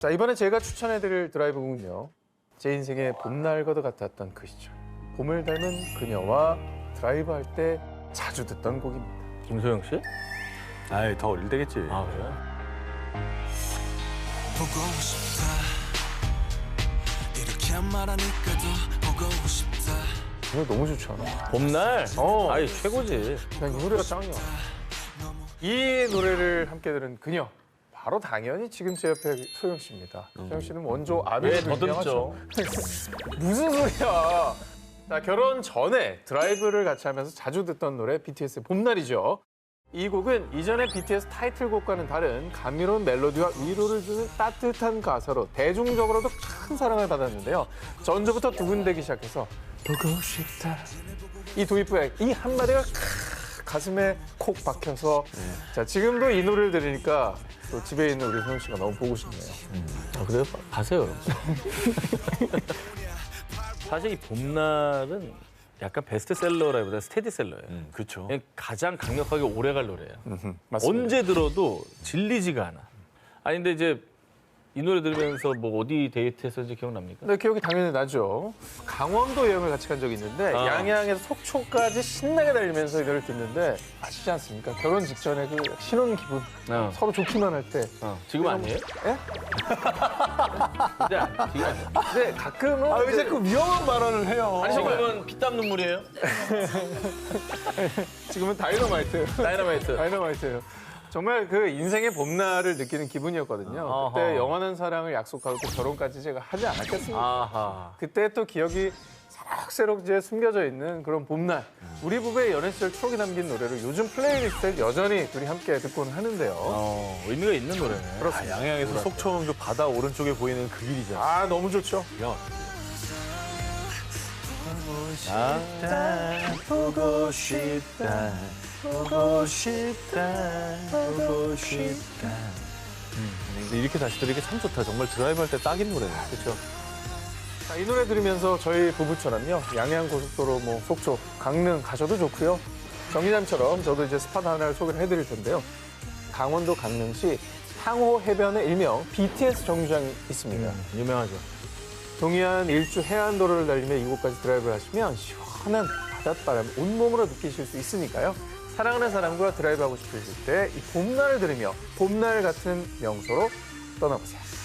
자 이번에 제가 추천해드릴 드라이브곡은요 제 인생의 봄날과도 같았던 그 시절 봄을 닮은 그녀와 드라이브 할 때 자주 듣던 곡입니다 김소영 씨? 아이 더 어릴 때겠지. 아 그래요? 보고 싶다 이렇게 말하니까도 보고 싶다 이 노래 너무 좋잖아 봄날? 어. 아이 최고지. 그냥 이 노래가 짱이야 이 노래를 함께 들은 그녀 바로 당연히 지금 제 옆에 소영 씨입니다 소영 씨는 원조 음. 왜 아베도 유명하죠? 무슨 소리야 자 결혼 전에 드라이브를 같이 하면서 자주 듣던 노래 BTS의 봄날이죠 이 곡은 이전의 BTS 타이틀곡과는 다른 감미로운 멜로디와 위로를 주는 따뜻한 가사로 대중적으로도 큰 사랑을 받았는데요. 전주부터 두근대기 시작해서 보고 싶다. 이 도입부에 이 한마디가 크- 가슴에 콕 박혀서 자 지금도 이 노래를 들으니까 또 집에 있는 우리 소영 씨가 너무 보고 싶네요. 아 그래요? 가세요. 사실 이 봄날은 약간 베스트셀러라기보다 스테디셀러예요. 음, 그렇죠. 그냥 가장 강력하게 오래갈 노래예요. 맞습니다. 언제 들어도 질리지가 않아. 아니 근데 이제 이 노래 들으면서 뭐 어디 데이트했었는지 기억납니까? 네, 기억이 당연히 나죠. 강원도 여행을 같이 간 적이 있는데 아. 양양에서 속초까지 신나게 달리면서 이 노래를 듣는데 아시지 않습니까? 결혼 직전에 그 신혼 기분 어. 서로 좋기만 할 때. 어, 지금 아니에요? 예? 근데 아니, 지금 아니에요. 근데 가끔은 아, 왜 이제 자꾸 위험한 발언을 해요? 아니 지금은 피땀 눈물이에요? 지금은 다이너마이트. 다이너마이트. 다이너마이트예요. 정말 그 인생의 봄날을 느끼는 기분이었거든요. 아하. 그때 영원한 사랑을 약속하고 또 결혼까지 제가 하지 않았겠습니까? 아하. 그때 또 기억이 새록새록 이제 숨겨져 있는 그런 봄날. 우리 부부의 연애 시절 추억이 담긴 노래를 요즘 플레이리스트에 여전히 둘이 함께 듣고는 하는데요. 어, 의미가 있는 노래네. 아, 양양에서 속초 오면 그 바다 오른쪽에 보이는 그 길이잖아. 아 너무 좋죠. 아, 보고 싶다. 보고 싶다. 보고 싶다. 근데 이렇게 다시 들으니까 참 좋다. 정말 드라이브 할 때 딱인 노래네. 그렇죠. 자, 이 노래 들으면서 저희 부부처럼요. 양양 고속도로 뭐 속초, 강릉 가셔도 좋고요. 정기장처럼 저도 이제 스팟 하나를 소개를 해드릴 텐데요. 강원도 강릉시 향호 해변의 일명 BTS 정류장이 있습니다. 유명하죠. 동해안 일주 해안도로를 달리며 이곳까지 드라이브를 하시면 시원한 바닷바람 온몸으로 느끼실 수 있으니까요. 사랑하는 사람과 드라이브하고 싶으실 때 이 봄날을 들으며 봄날 같은 명소로 떠나보세요.